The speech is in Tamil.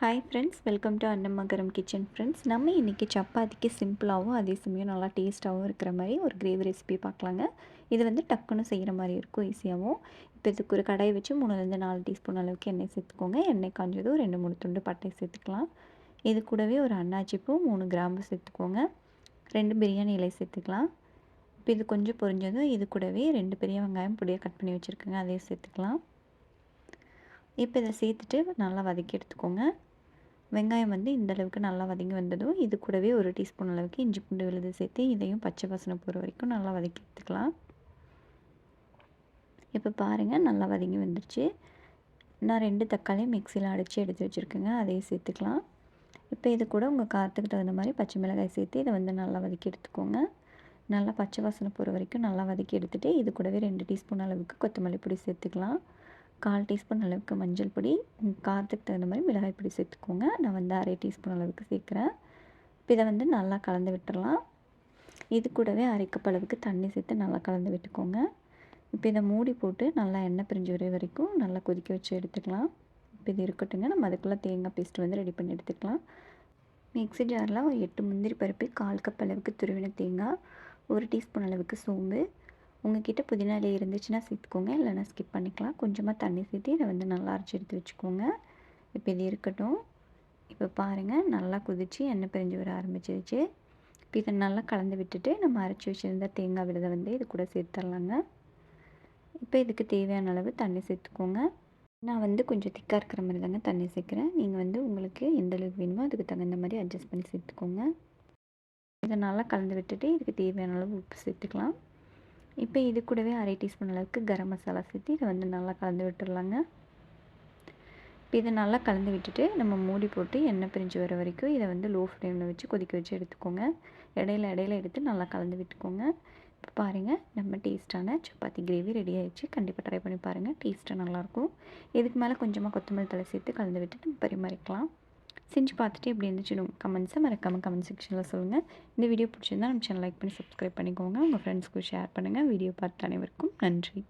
Hi friends welcome to Annamagaram kitchen friends நம்ம இன்றைக்கி சப்பாத்திக்கு சிம்பிளாகவும் அதே சமயம் நல்லா டேஸ்ட்டாகவும் இருக்கிற மாதிரி ஒரு கிரேவி ரெசிபி பார்க்கலாங்க. இது வந்து டக்குன்னு செய்கிற மாதிரி இருக்கும் ஈஸியாகவும் இப்போ இதுக்கு ஒரு கடாயை வச்சு மூணுலேருந்து நாலு டீஸ்பூன் அளவுக்கு எண்ணெய் சேர்த்துக்கோங்க. எண்ணெய் காஞ்சதும் ரெண்டு மூணு துண்டு பட்டை சேர்த்துக்கலாம். இது கூடவே ஒரு அன்னாச்சிப்பூ மூணு கிராம்பு சேர்த்துக்கோங்க. ரெண்டு பிரியாணி இலை சேர்த்துக்கலாம். இப்போ இது கொஞ்சம் பொரிஞ்சதும் இது கூடவே ரெண்டு பெரிய வெங்காயம் பொடியாக கட் பண்ணி வச்சுருக்கோங்க அதையும் சேர்த்துக்கலாம். இப்போ இதை சேர்த்துட்டு நல்லா வதக்கி எடுத்துக்கோங்க. வெங்காயம் வந்து இந்த அளவுக்கு நல்லா வதங்கி வந்ததும் இது கூடவே ஒரு டீஸ்பூன் அளவுக்கு இஞ்சி பூண்டு விழுது சேர்த்து இதையும் பச்சை பசனை போகிற வரைக்கும் நல்லா வதக்கி எடுத்துக்கலாம். இப்போ பாருங்கள் நல்லா வதங்கி வந்துடுச்சு நான் ரெண்டு தக்காளியும் மிக்சியில் அடித்து எடுத்து வச்சுருக்கேங்க அதையும் சேர்த்துக்கலாம். இப்போ இது கூட உங்கள் காரத்துக்கு தகுந்த மாதிரி பச்சை மிளகாய் சேர்த்து இதை வந்து நல்லா வதக்கி எடுத்துக்கோங்க. நல்லா பச்சை வாசனை போகிற வரைக்கும் நல்லா வதக்கி எடுத்துகிட்டு இது கூடவே ரெண்டு டீஸ்பூன் அளவுக்கு கொத்தமல்லி பொடி சேர்த்துக்கலாம். கால் டீஸ்பூன் அளவுக்கு மஞ்சள் பொடி காரத்துக்கு தகுந்த மாதிரி மிளகாய் பொடி சேர்த்துக்கோங்க. நான் வந்து அரை டீஸ்பூன் அளவுக்கு சேர்க்குறேன். இப்போ இதை வந்து நல்லா கலந்து விட்டுடலாம் இது கூடவே அரைக்கப் அளவுக்கு தண்ணி சேர்த்து நல்லா கலந்து விட்டுக்கோங்க. இப்போ இதை மூடி போட்டு நல்லா எண்ணெய் பிரிஞ்சு வர வரைக்கும் நல்லா கொதிக்க வச்சு எடுத்துக்கலாம். இப்போ இது இருக்கட்டுங்க நம்ம அதுக்குள்ளே தேங்காய் பேஸ்ட் வந்து ரெடி பண்ணி எடுத்துக்கலாம். மிக்ஸி ஜாரில் ஒரு எட்டு முந்திரி பருப்பு கால் கப் அளவுக்கு துருவின தேங்காய் ஒரு டீஸ்பூன் அளவுக்கு சோம்பு உங்ககிட்ட புதினா இலை இருந்துச்சுன்னா சேர்த்துக்கோங்க. இல்லைன்னா ஸ்கிப் பண்ணிக்கலாம். கொஞ்சமாக தண்ணி சேர்த்து இதை வந்து நல்லா அரைச்சி எடுத்து வச்சுக்கோங்க. இப்போ இது இருக்கட்டும். இப்போ பாருங்கள் நல்லா குதித்து எண்ணெய் பிரிஞ்சு வர ஆரம்பிச்சிருச்சு. இப்போ இதை நல்லா கலந்து விட்டுட்டு நம்ம அரைச்சி வச்சுருந்த தேங்காய் விழுதை வந்து இது கூட சேர்த்துடலாங்க. இப்போ இதுக்கு தேவையான அளவு தண்ணி சேர்த்துக்கோங்க. நான் வந்து கொஞ்சம் திக்காக இருக்கிற மாதிரி தாங்க தண்ணி சேர்க்குறேன். நீங்கள் வந்து உங்களுக்கு எந்த அளவுக்கு வேணுமோ அதுக்கு தகுந்த மாதிரி அட்ஜஸ்ட் பண்ணி சேர்த்துக்கோங்க. இதை நல்லா கலந்து விட்டுட்டு இதுக்கு தேவையான அளவு உப்பு சேர்த்துக்கலாம். இப்போ இது கூடவே அரை டீஸ்பூன் அளவுக்கு கரம் மசாலா சேர்த்து இதை வந்து நல்லா கலந்து விட்டுடலாங்க இப்போ இதை நல்லா கலந்து விட்டுட்டு நம்ம மூடி போட்டு எண்ணெய் பிரிஞ்சு வர வரைக்கும் இதை வந்து லோ ஃப்ளேமில் வச்சு கொதிக்க வச்சு எடுத்துக்கோங்க. இடையில இடையில எடுத்து நல்லா கலந்து விட்டுக்கோங்க. இப்போ பாருங்கள் நம்ம டேஸ்ட்டான சப்பாத்தி கிரேவி ரெடி ஆகிடுச்சு கண்டிப்பாக ட்ரை பண்ணி பாருங்கள் டேஸ்ட்டாக நல்லாயிருக்கும் இதுக்கு மேலே கொஞ்சமாக கொத்தமல்லி தலை சேர்த்து கலந்து விட்டு நம்ம பரிமாறிக்கலாம். செஞ்சு பார்த்துட்டு எப்படி இருந்துச்சு கமெண்ட்ஸை மறக்காமல் கமெண்ட் செக்ஷனில் சொல்லுங்கள் இந்த வீடியோ பிடிச்சிருந்தா நம்ம சேனல் லைக் பண்ணி சப்ஸ்கிரைப் பண்ணிக்கோங்க. உங்கள் ஃப்ரெண்ட்ஸ்க்கு ஷேர் பண்ணுங்கள் வீடியோ பார்த்த அனைவருக்கும் நன்றி.